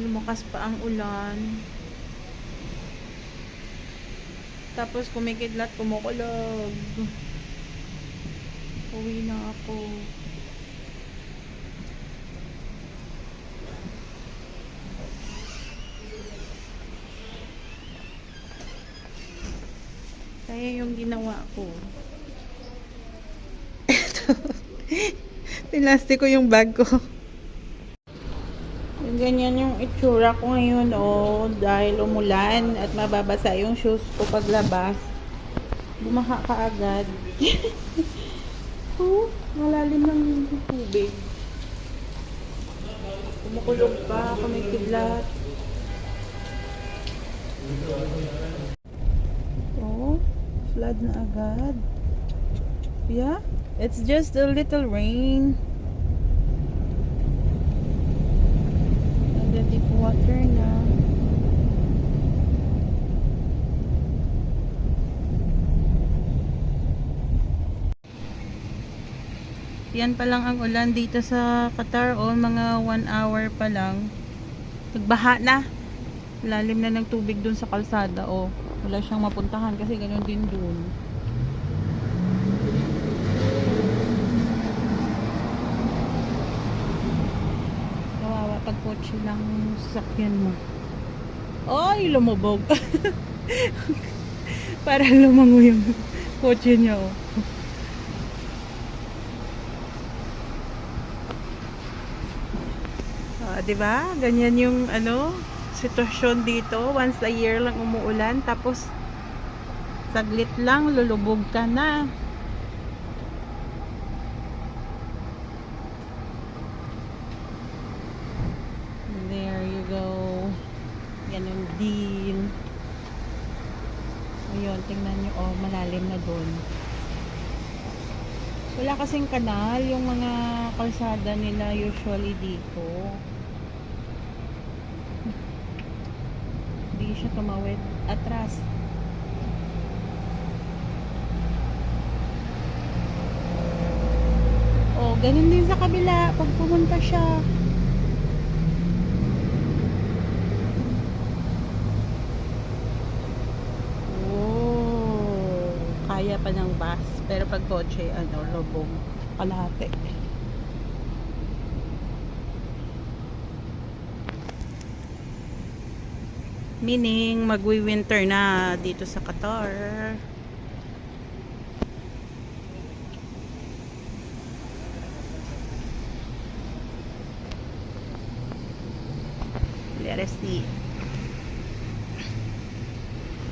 lumakas pa ang ulan. Tapos kumikidlat, kumukulog. Uwi na ako. Kaya yung ginawa ko. Ito. Pinlasti ko yung bag ko. Ganyan yung itsura ko ngayon, oh, dahil umulan at mababasa yung shoes ko paglabas. Bumaha ka agad. oh, malalim ng tubig. Kumukulog pa, kumikidlat. Oh, flood na agad. Yeah, it's just a little rain. Water na. Yan pa lang ang ulan dito sa Qatar. O, mga 1 hour pa lang. Nagbaha na. Lalim na ng tubig dun sa kalsada. O, wala siyang mapuntahan kasi ganun din dun. Kawawa pag kotse lang sasakyan mo. Ay, lumubog. Parang lumango yung kotse niya, oh. Ah, 'di ba? Ganyan yung ano, sitwasyon dito. Once a year lang umuulan tapos saglit lang lulubog ka na. There you go. Ganun din. Ayun, tingnan nyo. Oh, malalim na doon. Wala kasing kanal yung mga kalsada nila usually dito. Hindi siya tumawid. Atras. Oh, ganun din sa kabila pag pumunta siya. Oh, kaya pa ng bus. Pero pag kotse, ano, lubog. Kalahati. Meaning, magwi-winter na dito sa Qatar. Let us see.